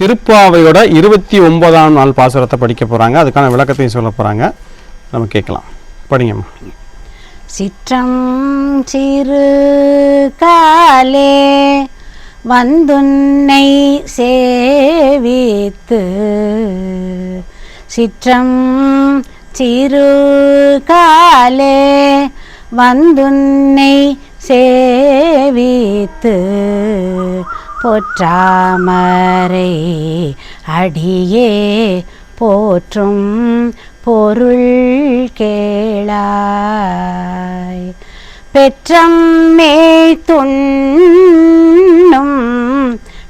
திருப்பாவையோட இருபத்தி ஒன்பதாம் நாள் பாசுரத்தை படிக்க போகிறாங்க அதுக்கான விளக்கத்தையும் சொல்ல போகிறாங்க நம்ம கேட்கலாம். படிங்கம்மா. சிற்றம் சிறு காலே வந்துன்னை சேவித்து சிற்றம் சிறு காலே வந்துன்னை சேவித்து பொற்றாமரே அடியே போற்றும் பொருள் கேளாய். பெற்றம்மே துண்ணும்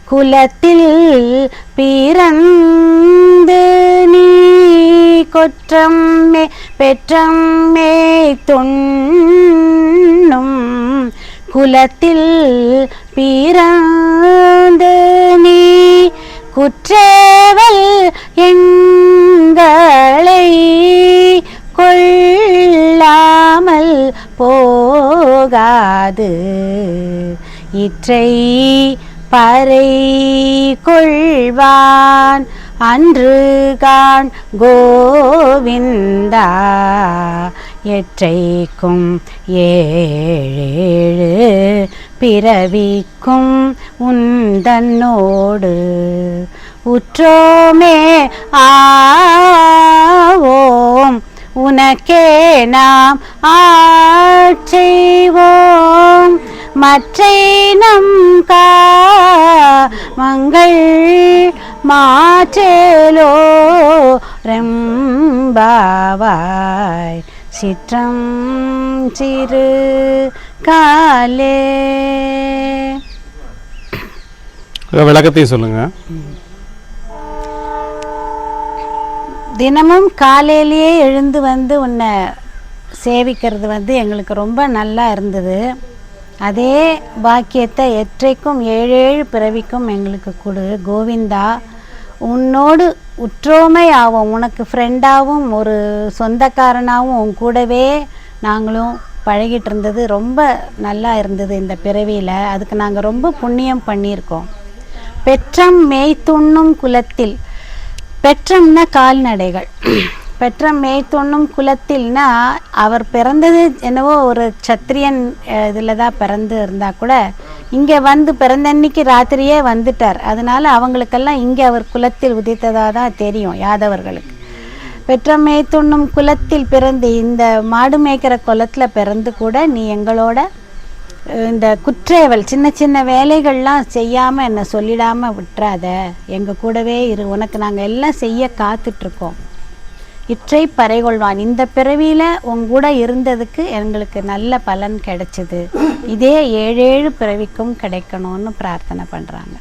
குலத்தில் பிறந்து நீ கொற்றம் கொற்றம்மே பெற்றம்மே துண்ணும் குலத்தில் பிறந்த நீ குற்றேவல் எங்களை கொள்ளாமல் போகாது. இற்றை பறை கொள்வான் அன்று கான் கோவிந்தா எற்றைக்கும் ஏழேழு பிறவிக்கும் உந்தன்னோடு. உற்றோமே ஆவோம் உனக்கே நாம் ஆட்செய்வோம் மற்றை நம் காமங்கள் மாற்றேலோ ரெம்பாவாய். சிற்றம் சிறு காலே விளக்கத்தையும் சொல்லுங்கள் தினமும் காலையிலேயே எழுந்து வந்து உன்னை சேவிக்கிறது வந்து எங்களுக்கு ரொம்ப நல்லா இருந்தது. அதே பாக்கியத்தை எற்றைக்கும் ஏழேழு பிறவிக்கும் எங்களுக்கு கொடு. கோவிந்தா உன்னோடு உற்றோமை ஆகும் உனக்கு ஃப்ரெண்டாகவும் ஒரு சொந்தக்காரனாகவும் உன் கூடவே நாங்களும் பழகிட்டு இருந்தது. ரொம்ப நல்லா இருந்தது இந்த பிறவியில். அதுக்கு நாங்கள் ரொம்ப புண்ணியம் பண்ணியிருக்கோம். பெற்றம் மேய்த்துண்ணும் குலத்தில் பெற்றம்னா கால்நடைகள். பெற்றம் மேய்த்துண்ணும் குலத்தில்னா அவர் பிறந்தது என்னவோ ஒரு சத்திரியன் இதில் தான் பிறந்து இருந்தால் கூட இங்கே வந்து பிறந்த அன்னைக்கு ராத்திரியே வந்துட்டார். அதனால் அவங்களுக்கெல்லாம் இங்கே அவர் குலத்தில் உதித்ததாக தான் தெரியும் யாதவர்களுக்கு. பெற்ற மேய்த்துண்ணும் குலத்தில் பிறந்து இந்த மாடு மேய்க்கிற குலத்தில் பிறந்து கூட நீ எங்களோட இந்த குற்றேவல் சின்ன சின்ன வேலைகள்லாம் செய்யாமல் என்னை சொல்லிடாமல் விட்டுறாத. எங்கள் கூடவே இரு. உனக்கு நாங்கள் எல்லாம் செய்ய காத்துட்ருக்கோம். இற்றை பறைகொள்வான். இந்த பிறவியில் உங்கூட இருந்ததுக்கு எங்களுக்கு நல்ல பலன் கிடைச்சிது. இதே ஏழேழு பிறவிக்கும் கிடைக்கணும்னு பிரார்த்தனை பண்ணுறாங்க